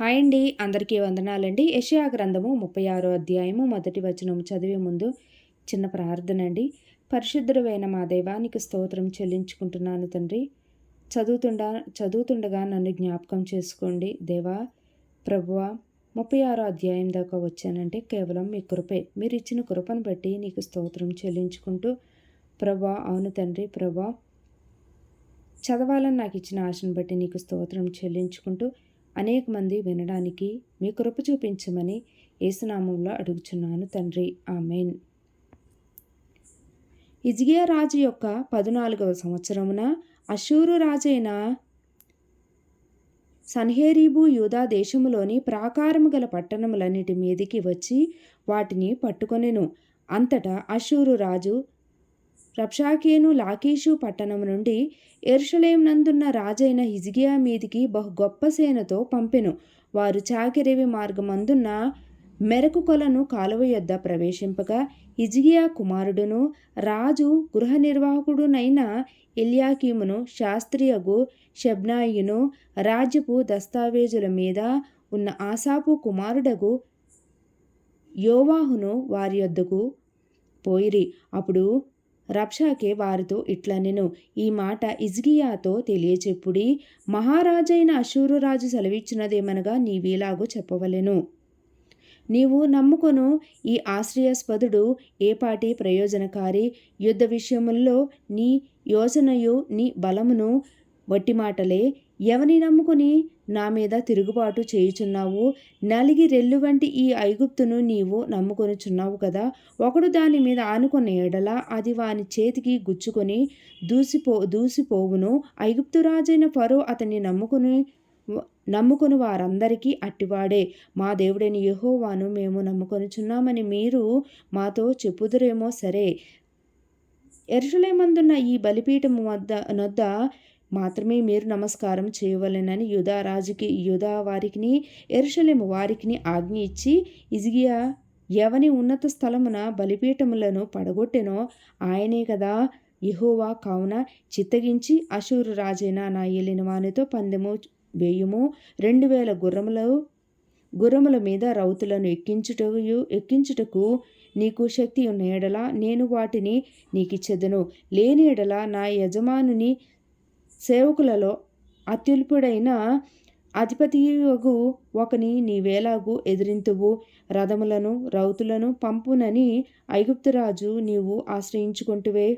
Hi అండి. అందరికీ వందనాలండి. యషయా గ్రంథము ముప్పై ఆరో అధ్యాయము మొదటి వచనం చదివే ముందు చిన్న ప్రార్థన అండి. పరిశుద్ధుడైన మా దేవానికి స్తోత్రం చెల్లించుకుంటున్నాను తండ్రి. చదువుతుండ చదువుతుండగా నన్ను జ్ఞాపకం చేసుకోండి. దేవా ప్రభువ ముప్పై ఆరో అధ్యాయం దాకా వచ్చానంటే కేవలం మీ కృపే. మీరు ఇచ్చిన కృపను బట్టి నీకు స్తోత్రం చెల్లించుకుంటూ ప్రభా అవును తండ్రి ప్రభా చదవాలని నాకు ఇచ్చిన ఆశను బట్టి నీకు స్తోత్రం చెల్లించుకుంటూ అనేక మంది వినడానికి మీ కృప చూపించమని ఏసునామంలో అడుగుచున్నాను తండ్రి. ఆమెన్. ఇజిగియా రాజు యొక్క పద్నాలుగవ సంవత్సరమున అషూరు రాజైన సన్హేరీబు యూదా దేశములోని ప్రాకారము గల పట్టణములన్నిటి మీదికి వచ్చి వాటిని పట్టుకొనెను. అంతటా అషూరు రాజు రబ్షాకేను లాకీషు పట్టణం నుండి ఎరుషలేం నందున్న రాజైన హిజిగియా మీదికి బహు గొప్ప సేనతో పంపెను. వారు చాకిరేవి మార్గమందున్న మెరకు కొలను కాలువ యొద్ద ప్రవేశింపగా హిజిగియా కుమారుడును రాజు గృహ నిర్వాహకుడునైన ఇలియాకీమును శాస్త్రియగు షబ్నాయిను రాజ్యపు దస్తావేజుల మీద ఉన్న ఆసాపు కుమారుడగు యోవాహును వారి యొద్దకు పోయిరి. అప్పుడు రబ్షాకే వారితో ఇట్లనెను. ఈ మాట ఇజ్గియాతో తెలియచెప్పుడి మహారాజైన అశూరురాజు సెలవిచ్చినదేమనగా నీవీలాగూ చెప్పవలెను. నీవు నమ్ముకొను ఈ ఆశ్రయాస్పదుడు ఏపాటి ప్రయోజనకారి. యుద్ధ విషయముల్లో నీ యోజనయు నీ బలమును వట్టి మాటలే ఎవని నమ్ముకుని నా మీద తిరుగుబాటు చేయుచున్నావు? నలిగి రెల్లు వంటి ఈ ఐగుప్తును నీవు నమ్ముకొనుచున్నావు కదా? ఒకడు దాని మీద ఆనుకున్న ఎడల అది వాని చేతికి గుచ్చుకొని దూసిపో దూసిపోవును. ఐగుప్తు రాజైన ఫరో అతన్ని నమ్ముకుని నమ్ముకుని వారందరికీ అట్టివాడే. మా దేవుడైన యహోవాను మేము నమ్ముకొనుచున్నామని మీరు మాతో చెప్పుదురేమో సరే. ఎరుషులేమందున్న ఈ బలిపీఠము వద్ద నొద్ద మాత్రమే మీరు నమస్కారం చేయవలెనని యుధారాజుకి యుధా వారికిని ఎరుషలేము వారికిని ఆజ్ఞ ఇచ్చి ఇజిగియా ఎవని ఉన్నత స్థలమున బలిపీఠములను పడగొట్టెనో ఆయనే కదా ఇహోవా కావున చిత్తగించి అశూరు రాజైన నా ఏలిన వానితో పందెము వేయుము రెండు వేల గుర్రములు గుర్రముల మీద రౌతులను ఎక్కించుటయు ఎక్కించుటకు నీకు శక్తి ఉన్న ఎడల నేను వాటిని నీకిచ్చెదను. లేని ఎడల నా యజమానుని సేవకులలో అత్యుల్పుడైన అధిపతియగు ఒకని నీవేలాగు ఎదిరింతువు. రథములను రౌతులను పంపునని ఐగుప్తురాజు నీవు ఆశ్రయించుకుంటువే.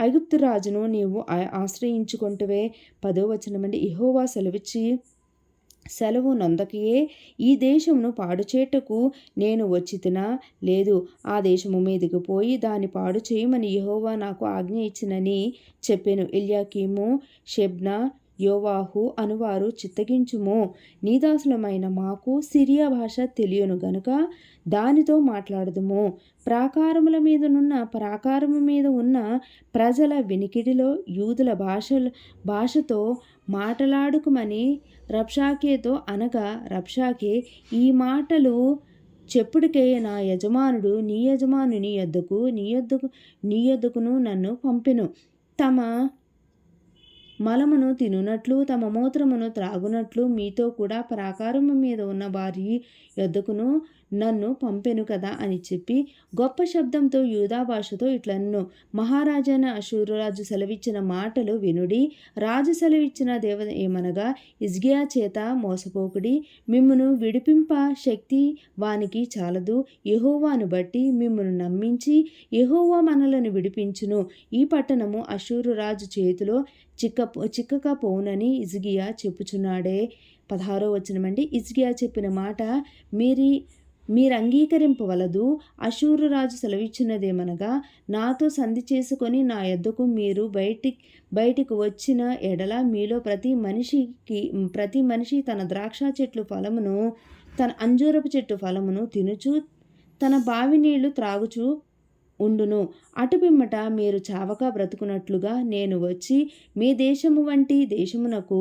ఐగుప్తురాజును నీవు ఆశ్రయించుకుంటువే. పదో వచనమండి ఇహోవా సెలవిచ్చి సెలవు నొందకయే ఈ దేశమును పాడుచేటకు నేను వచ్చితినా? లేదు ఆ దేశము మీదకి పోయి దాన్ని పాడు చేయమని యహోవా నాకు ఆజ్ఞ ఇచ్చినని చెప్పాను. ఇల్యాకీము షెబ్నా యోవాహు అనువారు చిత్తగించుము. నీదాసులమైన మాకు సిరియా భాష తెలియను గనుక దానితో మాట్లాడదుము. ప్రాకారముల మీదనున్న ప్రాకారము మీద ఉన్న ప్రజల వినికిడిలో యూదుల భాష భాషతో మాటలాడుకుమని రబ్షాకేతో అనగా రబ్షాకే ఈ మాటలు చెప్పుడికే నా యజమానుడు నీ యజమానుని యొద్దకు నీ యొద్దకు నీ యొద్దకును నన్ను పంపెను. తమ మలమును తినునట్లు తమ మూత్రమును త్రాగునట్లు మీతో కూడా ప్రాకారము మీద ఉన్న వారి యొద్దకును నన్ను పంపెను కదా అని చెప్పి గొప్ప శబ్దంతో యూదా భాషతో ఇట్లన్ను మహారాజైన అశూరురాజు సెలవిచ్చిన మాటలు వినుడి రాజు సెలవిచ్చిన దేవ ఏమనగా ఇజ్గియా చేత మోసపోకుడి మిమ్మను విడిపింప శక్తి వానికి చాలదు. యహోవాను బట్టి మిమ్మను నమ్మించి యహోవా మనలను విడిపించును. ఈ పట్టణము అశూరు రాజు చేతిలో చిక్క చిక్కకపోవునని ఇజ్గియా చెప్పుచున్నాడే. పదహారో వచనమండి. ఇజ్గియా చెప్పిన మాట మీరి మీరు అంగీకరింపవలదు అశూరురాజు సెలవిచ్చినదేమనగా నాతో సంధి చేసుకొని నా ఎద్దకు మీరు బయటి బయటికి వచ్చిన ఎడల మీలో ప్రతి మనిషికి ప్రతి మనిషి తన ద్రాక్ష చెట్లు ఫలమును తన అంజూరపు చెట్టు ఫలమును తినుచు తన బావి నీళ్ళు త్రాగుచు ఉండును. అటుపిమ్మట మీరు చావక బ్రతుకున్నట్లుగా నేను వచ్చి మీ దేశము వంటి దేశమునకు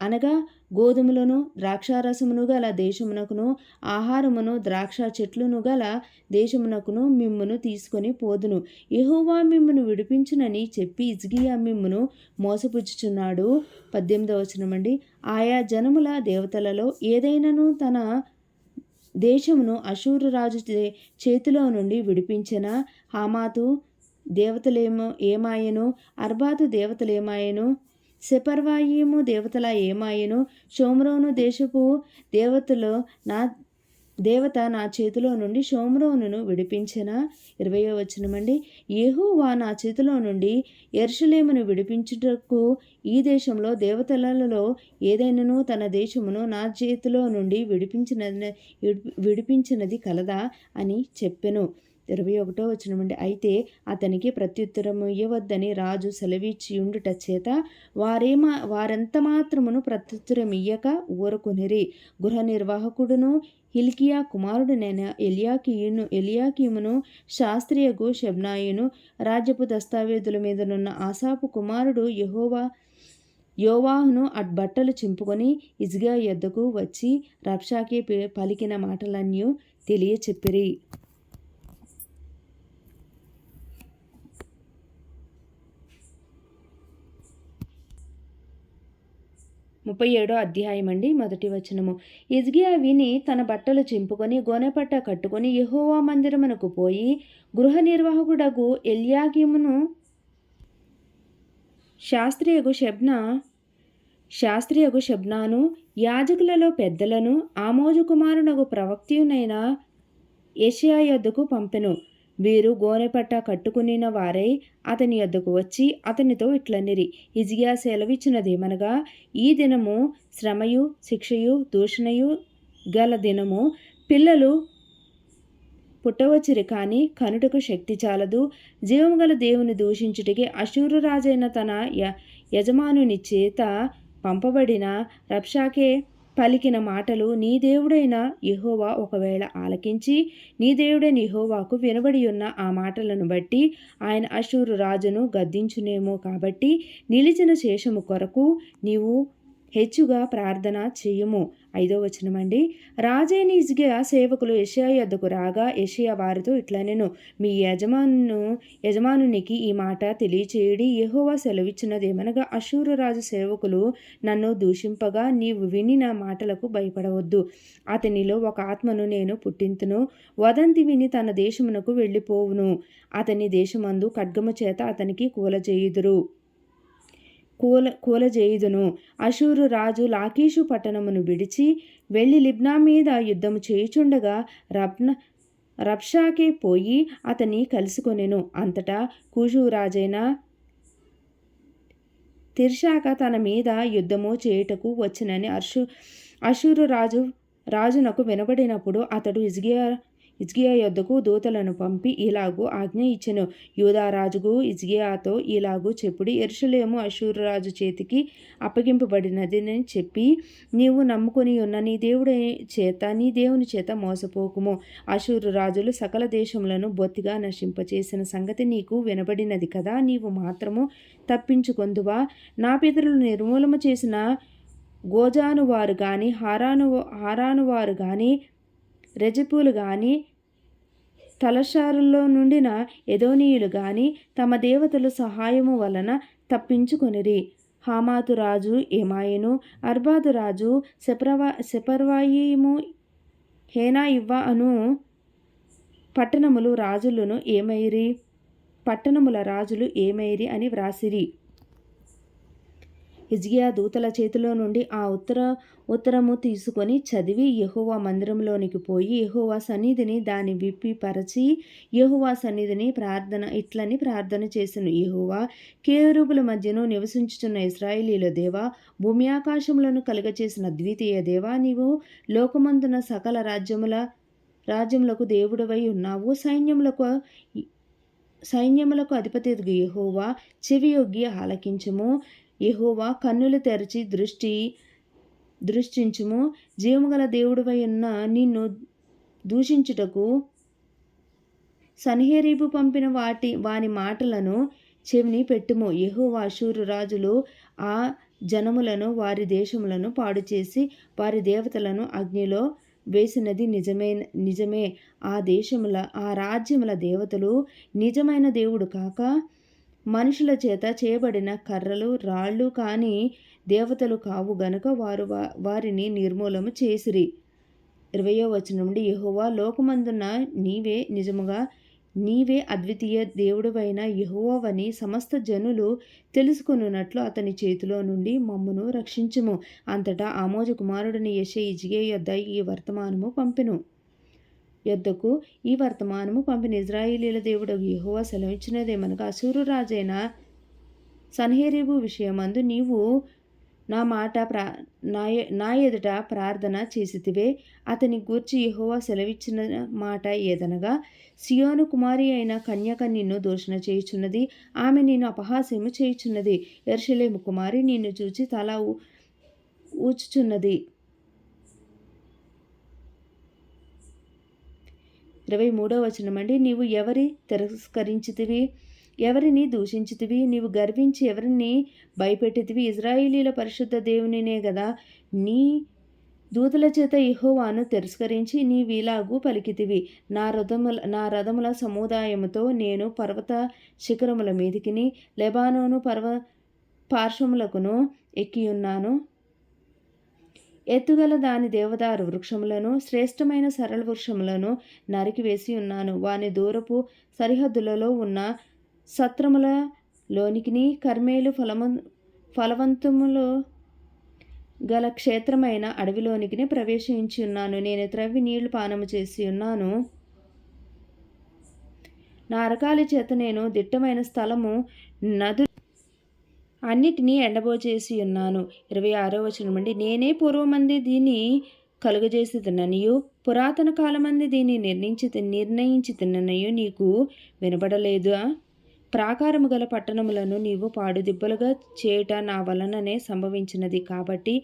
అనగా గోధుమలను ద్రాక్షారసమును గల దేశమునకును ఆహారమును ద్రాక్ష చెట్లును గల దేశమునకును మిమ్మును తీసుకొని పోదును. యహోవా మిమ్మును విడిపించునని చెప్పి ఇజ్గియా మిమ్మును మోసపుచ్చుచున్నాడు. పద్దెనిమిదవ వచనమండి. ఆయా జనముల దేవతలలో ఏదైనాను తన దేశమును అశూరు రాజు చేతిలో నుండి విడిపించిన? హామాతు దేవతలేమో ఏమాయను? అర్బాతు దేవతలేమాయను? సెపర్వాయిము దేవతల ఏమాయను? షోమ్రోను దేశపు దేవతలు నా దేవత నా చేతిలో నుండి షోమ్రోనును విడిపించిన? ఇరవయో వచనమండి. యెహోవా నా చేతిలో నుండి ఎర్షలేమును విడిపించుటకు ఈ దేశంలో దేవతలలో ఏదైనను తన దేశమును నా చేతిలో నుండి విడిపించిన విడిపించినది కలదా అని చెప్పెను. ఇరవై ఒకటో వచనమండి అయితే అతనికి ప్రత్యుత్తరం ఇవ్వవద్దని రాజు సెలవిచ్చి ఉండుట చేత వారేమా వారెంత మాత్రమును ప్రత్యుత్తరం ఇయ్యక ఊరకొనిరి. గృహ నిర్వాహకుడును హిల్కియా కుమారుడునైన ఎలియాకీయును ఎలియాకీమును శాస్త్రియకు షబ్నాయును రాజ్యపు దస్తావేదుల మీదనున్న ఆసాపు కుమారుడు యహోవా యోవాహును అట్ బట్టలు చింపుకొని ఇజ్గా యొద్దకు వచ్చి రబ్షాకి పలికిన మాటలన్నీ తెలియచెప్పిరి. ముప్పై ఏడో అధ్యాయం అండి మొదటి వచనము. ఇజ్గియా విని తన బట్టలు చింపుకొని గోనెపట్ట కట్టుకొని యహోవా మందిరమునకు పోయి గృహ నిర్వాహకుడగు ఎల్యాగిమును శాస్త్రియగు శబ్న శాస్త్రియగు శబ్నాను యాజకులలో పెద్దలను ఆమోజు కుమారునగు ప్రవక్తియునైన యెషయా యొద్దకు పంపెను. వీరు గోనెపట్ట కట్టుకునిన వారై అతని యొద్దకు వచ్చి అతనితో ఇట్లనిరి. ఇజియా సెలవిచ్చినదేమనగా ఈ దినము శ్రమయు శిక్షయు దూషణయు గల దినము పిల్లలు పుట్టవచ్చిరి కానీ కనుటకు శక్తి చాలదు. జీవము గల దేవుని దూషించుటికి అశూరురాజైన తన య యజమానుని చేత పంపబడిన రప్షాకే పలికిన మాటలు నీ దేవుడైన యహోవా ఒకవేళ ఆలకించి నీ దేవుడైన యహోవాకు వినబడి ఉన్న ఆ మాటలను బట్టి ఆయన అశూరు రాజును గద్దించునేమో కాబట్టి నిలిచిన శేషము కొరకు నీవు హెచ్చుగా ప్రార్థన చేయుము. ఐదో వచనమండి. రాజైన ఇజ్గియా సేవకులు యషయా యొద్దకు రాగా యషయా వారితో ఇట్లా నేను మీ యజమాను యజమానునికి ఈ మాట తెలియచేయడి యహోవా సెలవిచ్చినదేమనగా అశూరు రాజు సేవకులు నన్ను దూషింపగా నీవు విని నా మాటలకు భయపడవద్దు. అతనిలో ఒక ఆత్మను నేను పుట్టింతును. వదంతి విని తన దేశమునకు వెళ్ళిపోవును. అతని దేశమందు ఖడ్గము చేత అతనికి కూలజేయుదురు. కూల కూలజేయుదును అశూరు రాజు లాకీషు పట్టణమును విడిచి వెళ్ళి లిబ్నా మీద యుద్ధము చేయుచుండగా రబ్న రబ్షాకే పోయి అతని కలుసుకొనెను. అంతటా కూషు రాజైన తిర్షాక తన మీద యుద్ధము చేయుటకు వచ్చినని అర్షు అశూరు రాజు రాజునకు వినబడినప్పుడు అతడు ఇజ్గియా ఇజ్గియా యొద్దకు దూతలను పంపి ఇలాగు ఆజ్ఞ ఇచ్చెను. యూదారాజుకు ఇజ్గియాతో ఇలాగు చెప్పుడి ఎరుషులేము అశూరరాజు చేతికి అప్పగింపబడినదని చెప్పి నీవు నమ్ముకొని ఉన్న నీ దేవుడి చేత నీ దేవుని చేత మోసపోకుము. అశూరు రాజులు సకల దేశములను బొత్తిగా నశింపచేసిన సంగతి నీకు వినబడినది కదా. నీవు మాత్రము తప్పించుకొందువా? నా పితరులు నిర్మూలన చేసిన గోజాను వారు కానీ హారాను హారాను వారు కానీ రెజపూలు గాని తలషారుల్లో నుండిన ఎదోనీయులు గాని తమ దేవతల సహాయము వలన తప్పించుకొనిరి. హామాతు రాజు ఏమాయను అర్బాదు రాజు సెపరవా సెపర్వాయిము హేనా ఇవ్వ అను పట్టణములు రాజులను ఏమైరి పట్టణముల రాజులు ఏమైరి అని వ్రాసిరి. హిజ్గియా దూతల చేతిలో నుండి ఆ ఉత్తర ఉత్తరము తీసుకొని చదివి యెహోవా మందిరంలోనికి పోయి యెహోవా సన్నిధిని దాని విప్పి పరచి యెహోవా సన్నిధిని ప్రార్థన ఇట్లని ప్రార్థన చేసిన. యహోవా కేరూపుల మధ్యను నివసించుచున్న ఇస్రాయేలీల దేవా భూమి ఆకాశములను కలుగచేసిన ద్వితీయ దేవా నీవు లోకమందున సకల రాజ్యముల రాజ్యములకు దేవుడవై ఉన్నావు. సైన్యములకు సైన్యములకు అధిపతి యహోవా చెవియొగ్గి ఆలకించము. యహోవా కన్నులు తెరచి దృష్టి దృష్టించుము. జీవముగల దేవుడివై ఉన్న నిన్ను దూషించుటకు సన్హేరీపు పంపిన వాటి వాని మాటలను చెవిని పెట్టుము. యహోవా అశూరు రాజులు ఆ జనములను వారి దేశములను పాడు చేసి వారి దేవతలను అగ్నిలో వేసినది నిజమే నిజమే. ఆ దేశముల ఆ రాజ్యముల దేవతలు నిజమైన దేవుడు కాక మనుషుల చేత చేయబడిన కర్రలు రాళ్ళు కానీ దేవతలు కావు గనుక వారు వారిని నిర్మూలము చేసిరి. ఇరవయో వచనం నుండి యహోవా లోకమందున్న నీవే నిజముగా నీవే అద్వితీయ దేవుడువైన యహోవని సమస్త జనులు తెలుసుకొనున్నట్లు అతని చేతిలో నుండి మమ్మును రక్షించుము. అంతటా ఆమోజ కుమారుడిని యశ ఇజిగే యొద్ద ఈ వర్తమానము పంపెను. యొద్దకు ఈ వర్తమానము పంపిన ఇజ్రాయిలీల దేవుడు యహోవా సెలవిచ్చినదేమనగా అసూరు రాజైన సన్హేరేబు విషయమందు నీవు నా మాట ప్రా నా నా ఎదుట ప్రార్థన చేసితివే. అతని గూర్చి యహోవా సెలవిచ్చిన మాట ఏదనగా సియోను కుమారి అయిన కన్యక నిన్ను దూషణ చేయుచున్నది ఆమె నిన్ను అపహాస్యము చేయుచున్నది. ఎర్షలేము కుమారి నిన్ను చూచి తల ఊచుచున్నది. ఇరవై మూడో వచనం అండి నీవు ఎవరి తిరస్కరించితివి? ఎవరిని దూషించితివి? నీవు గర్వించి ఎవరిని భయపెట్టితివి? ఇజ్రాయిలీల పరిశుద్ధ దేవునినే కదా నీ దూతల చేత ఇహోవాను తిరస్కరించి నీ వీలాగు పలికితివి. నా రథముల నా రథముల సముదాయముతో నేను పర్వత శిఖరముల మీదికిని లెబానోను పర్వ పార్శ్వములకును ఎక్కియున్నాను. ఎత్తుగల దాని దేవదారు వృక్షములను శ్రేష్టమైన సరళ వృక్షములను నరికివేసి ఉన్నాను. వాని దూరపు సరిహద్దులలో ఉన్న సత్రముల లోనికిని కర్మేలు ఫలము ఫలవంతములు గల క్షేత్రమైన అడవిలోనికి ప్రవేశించి ఉన్నాను. నేను త్రవ్వి నీళ్ళు పానము చేసి ఉన్నాను. నా అరకాలి చేత నేను దిట్టమైన స్థలము నదు అన్నిటినీ ఎండబోచేసి ఉన్నాను. ఇరవై ఆరో వచనం నుండి నేనే పూర్వమంది దీన్ని కలుగజేసి తిన్ననియు పురాతన కాలమంది దీన్ని నిర్ణయించి నిర్ణయించి తిన్ననయు నీకు వినపడలేదా? ప్రాకారము గల పట్టణములను నీవు పాడుదిబ్బలుగా చేయట నా వలననే సంభవించినది కాబట్టి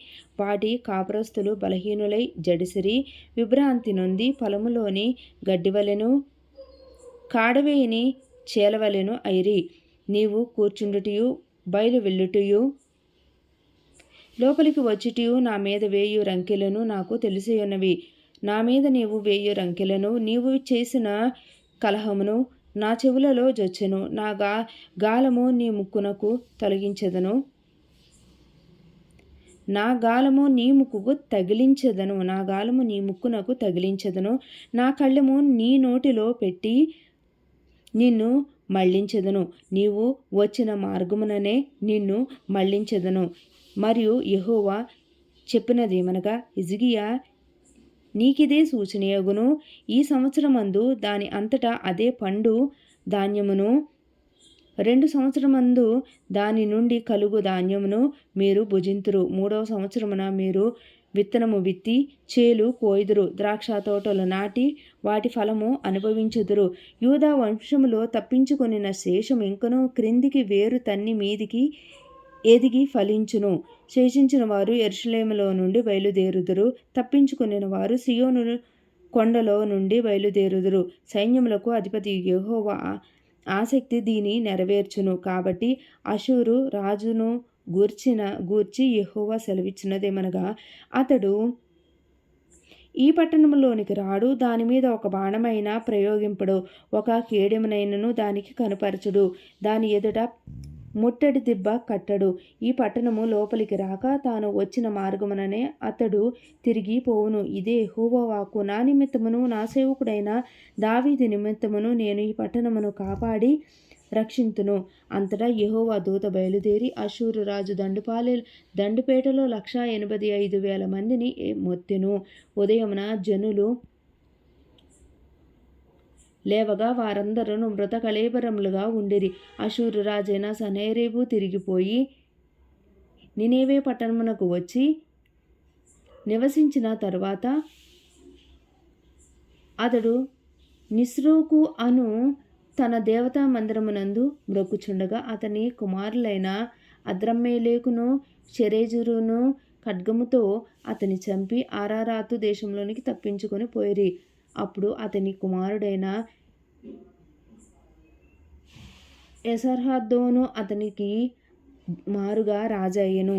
వాటి కాపురస్తులు బలహీనులై జడిసిరి. విభ్రాంతి నొంది పొలములోని గడ్డివలెను కాడవేయిని చేలవలెను ఐరి నీవు కూర్చుండుటియు బయలు వెళ్ళుటయు? లోపలికి వచ్చుటయు నా మీద వేయు రంకెలను నాకు తెలిసియున్నవి. నా మీద నీవు వేయు రంకెలను నీవు చేసిన కలహమును నా చెవులలో జొచ్చెను. నా గా గాలము నీ ముక్కునకు తొలగించదను. నా గాలము నీ ముక్కుకు తగిలించెదను. నా గాలము నీ ముక్కునకు తగిలించెదను. నా కళ్ళము నీ నోటిలో పెట్టి నిన్ను మళ్ళించెదను. నీవు వచ్చిన మార్గముననే నిన్ను మళ్ళించెదను. మరియు యహోవా చెప్పినదేమనగా ఇజిగియా నీకిదే సూచనయగును. ఈ సంవత్సరమందు దాని అంతటా అదే పండు ధాన్యమును రెండు సంవత్సరమందు దాని నుండి కలుగు ధాన్యమును మీరు భుజింతురు. మూడవ సంవత్సరమున మీరు విత్తనము విత్తి చేలు కోయిదురు ద్రాక్ష తోటలు నాటి వాటి ఫలము అనుభవించుదురు. యూదా వంశములో తప్పించుకొనిన శేషం ఇంకనూ క్రిందికి వేరు తన్ని మీదికి ఎదిగి ఫలించును. శేషించిన వారు ఎరుషలేములో నుండి బయలుదేరుదురు. తప్పించుకునిన వారు సియోను కొండలో నుండి బయలుదేరుదురు. సైన్యములకు అధిపతి యహోవా ఆసక్తి దీని నెరవేర్చును. కాబట్టి అషూరు రాజును గూర్చిన గూర్చి యహోవా సెలవిచ్చినదేమనగా అతడు ఈ పట్టణంలోనికి రాడు దాని మీద ఒక బాణమైన ప్రయోగింపడు ఒక కేడెమునైనను దానికి కనపరచుడు దాని ఎదుట ముట్టడి దిబ్బ కట్టడు ఈ పట్టణము లోపలికి రాక తాను వచ్చిన మార్గముననే అతడు తిరిగి పోవును. ఇదే హోవవాకు నా నిమిత్తమును నా సేవకుడైన దావీది నిమిత్తమును నేను ఈ పట్టణమును కాపాడి రక్షింతును. అంతటా యహోవా దూత బయలుదేరి అశూరు రాజు దండుపాలె దండుపేటలో లక్షా ఎనభై ఐదు వేల మందిని మొత్తెను. ఉదయమున జనులు లేవగా వారందరూ మృత కళేబరములుగా ఉండిరి. అశూరు రాజైన సనేరేబు తిరిగిపోయి నినేవే పట్టణమునకు వచ్చి నివసించిన తరువాత అతడు నిస్రోకు అను తన దేవతా మందిరమునందు మ్రొక్కుచుండగా అతని కుమారులైన అద్రమ్మేలేకును షెరేజురును ఖడ్గముతో అతని చంపి ఆరారాతు దేశంలోనికి తప్పించుకొని పోయిరి. అప్పుడు అతని కుమారుడైన ఎసర్హద్దోను అతనికి మారుగా రాజయ్యను.